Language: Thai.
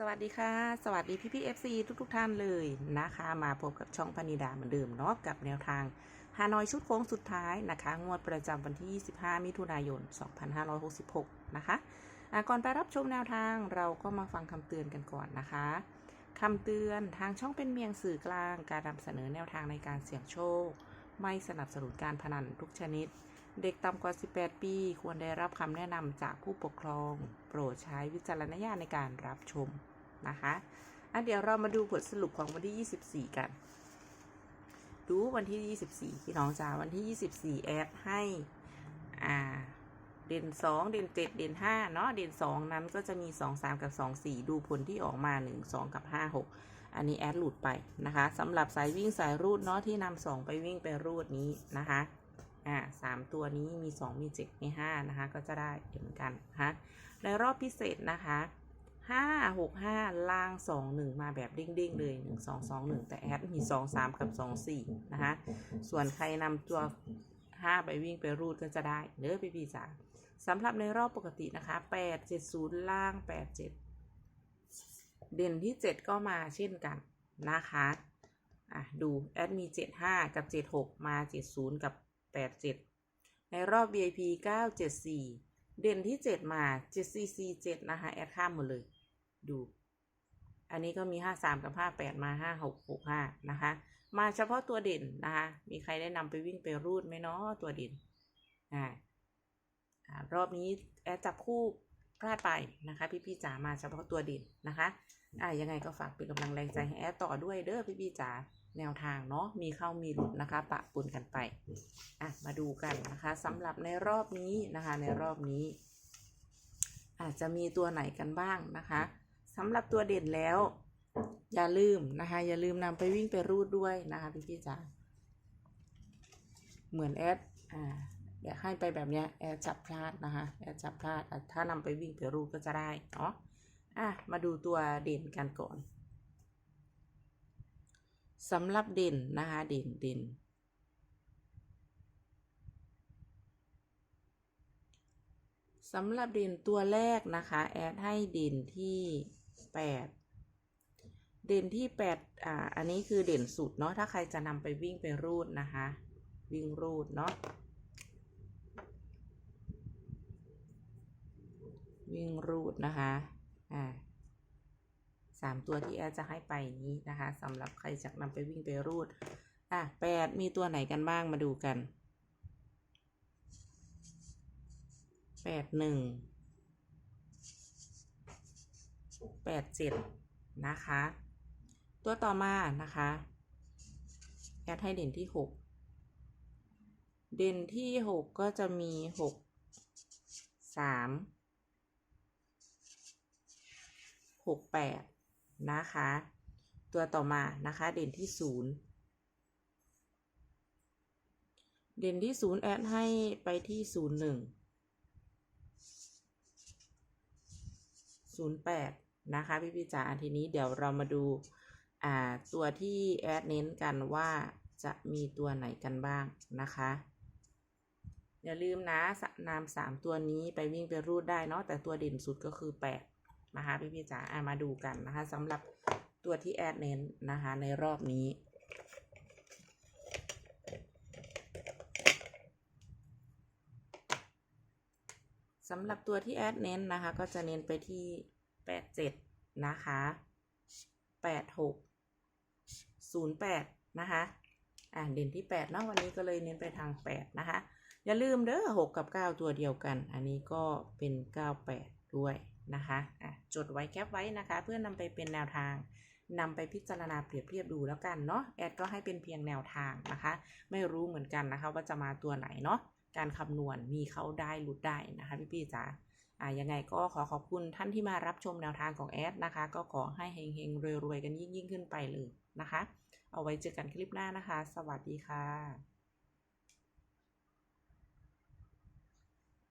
สวัสดีค่ะ สวัสดีพี่พี่เอฟซีทุกทุกท่านเลยนะคะ มาพบกับช่องพนิดาเหมือนเดิมเนาะกับแนวทางฮานอยชุดโค้งสุดท้ายนะคะ งวดประจำวันที่ 25 มิถุนายน 2566 นะคะอะก่อนไปรับชมแนวทางเราก็มาฟังคำเตือนกันก่อนนะคะคำเตือนทางช่องเป็นเมียงสื่อกลาง การนำเสนอแนวทางในการเสี่ยงโชค ไม่สนับสนุนการพนันทุกชนิด เด็กต่ำกว่า 18 ปี ควรได้รับคำแนะนำจากผู้ปกครอง โปรดใช้วิจารณญาณในการรับชม นะคะอะเดี๋ยวเรามาดูผลสรุปของวันที่ 24 กัน ดูวันที่ 24พี่น้องจ้าวันที่ 24 แอดให้อ่าเด่น2เด่น7เด่น5เนาะเด่น2นั้นก็จะมี2 3กับ2 4ดูผลที่ออกมา1 2กับ5 6อันนี้แอดหลุดไปนะคะสำหรับสายวิ่งสายรูดเนาะที่นำ2ไปวิ่งไปรูดนี้นะคะอ่าสามตัวนี้มีสองมีเจ็ดมีห้านะคะก็จะได้เหมือนกันนะคะในรอบพิเศษนะคะ ห้าหกห้าล่างสองหนึ่งมาแบบเด้งๆเลยหนึ่งสองสองหนึ่งแต่แอดมีสองสามกับสองสี่นะคะส่วนใครนำตัวห้าไปวิ่งไปรูดก็จะได้เนื้อพี่พี่จ๋าสำหรับในรอบปกตินะคะแปดเจ็ดศูนย์ล่างแปดเจ็ดเด่นที่เจ็ดก็มาเช่นกันนะคะอะดูแอดมีเจ็ดห้ากับเจ็ดหกมาเจ็ดศูนย์กับ87ในรอบ VIP 974 เด่นที่ 7 มา7447นะคะ แอดข้ามหมดเลย ดู อันนี้ก็มี 53 กับ 58 มา 5665 นะคะ มาเฉพาะตัวเด่นนะคะ มีใครได้นำไปวิ่งไปรูดไหมเนาะตัวเด่นอ่ารอบนี้แอดจับคู่พลาดไปนะคะ พี่ๆจ๋ามาเฉพาะตัวเด่นนะคะอ่ายังไงก็ฝากเป็นกำลังแรงใจให้แอดต่อด้วยเด้อพี่ๆจ๋าแนวทางเนาะมีเข้ามีหลุดนะคะ ปะปนกันไปอะมาดูกันนะคะสำหรับในรอบนี้นะคะ ในรอบนี้ อาจจะมีตัวไหนกันบ้างนะคะ สำหรับตัวเด่นแล้ว อย่าลืมนะคะ อย่าลืมนำไปวิ่งไปรูดด้วยนะคะพี่ๆจ๋าเหมือนแอดอ่าเดี๋ยวให้ไปแบบเนี้ยแอดจับพลาดนะคะแอดจับพลาดถ้านำไปวิ่งไปรูดก็จะได้เนาะอะมาดูตัวเด่นกันก่อนสำหรับเด่นนะคะเด่นเด่นสำหรับเด่นตัวแรกนะคะ แอดให้เด่นที่ แปดเด่นที่แปดอ่าอันนี้คือเด่นสุดเนาะถ้าใครจะนำไปวิ่งไปรูดนะคะ วิ่งรูดเนาะวิ่งรูดนะคะอ่าสามตัวที่แอจะให้ไปนี้นะคะสำหรับใครจะนำไปวิ่งไปรูดอะแปดมีตัวไหนกันบ้างมาดูกันแปดหนึ่ง แปดเจ็ดนะคะ ตัวต่อมานะคะแอดให้เด่นที่หกเด่นที่หกก็จะมีหกสามหกแปดนะคะ ตัวต่อมานะคะ เด่นที่ศูนย์เด่นที่ศูนย์แอดให้ไปที่ศูนย์หนึ่งศูนย์แปด นะคะพี่พี่จ๋าทีนี้เดี๋ยวเรามาดูอ่าตัวที่แอดเน้นกันว่าจะมีตัวไหนกันบ้างนะคะอย่าลืมนะสนามสามตัวนี้ไปวิ่งไปรูดได้เนาะแต่ตัวเด่นสุดก็คือแปดนะคะพี่พี่จ๋าอะมาดูกันนะคะสำหรับตัวที่แอดเน้นนะคะในรอบนี้สำหรับตัวที่แอดเน้นนะคะ ก็จะเน้นไปที่ 87นะคะ86 08นย์แปดนะคะอ่าเด่นที่8เนาะวันนี้ก็เลยเน้นไปทาง8นะคะอย่าลืมเด้อ6กับ9ตัวเดียวกัน อันนี้ก็เป็น98ด้วยนะคะอะจดไว้แคปไว้นะคะ เพื่อนำไปเป็นแนวทางนำไปพิจารณาเปรียบเทียบดูแล้วกันเนาะแอดก็ให้เป็นเพียงแนวทางนะคะ ไม่รู้เหมือนกันนะคะว่าจะมาตัวไหนเนาะการคำนวณมีเข้าได้หลุดได้นะคะพี่ๆจ๋า อะยังไงก็ขอขอบคุณท่านที่มารับชมแนวทางของแอดนะคะ ก็ขอให้เฮงๆรวยๆกันยิ่งๆ ขึ้นไปเลยนะคะ เอาไว้เจอกันคลิปหน้านะคะ สวัสดีค่ะ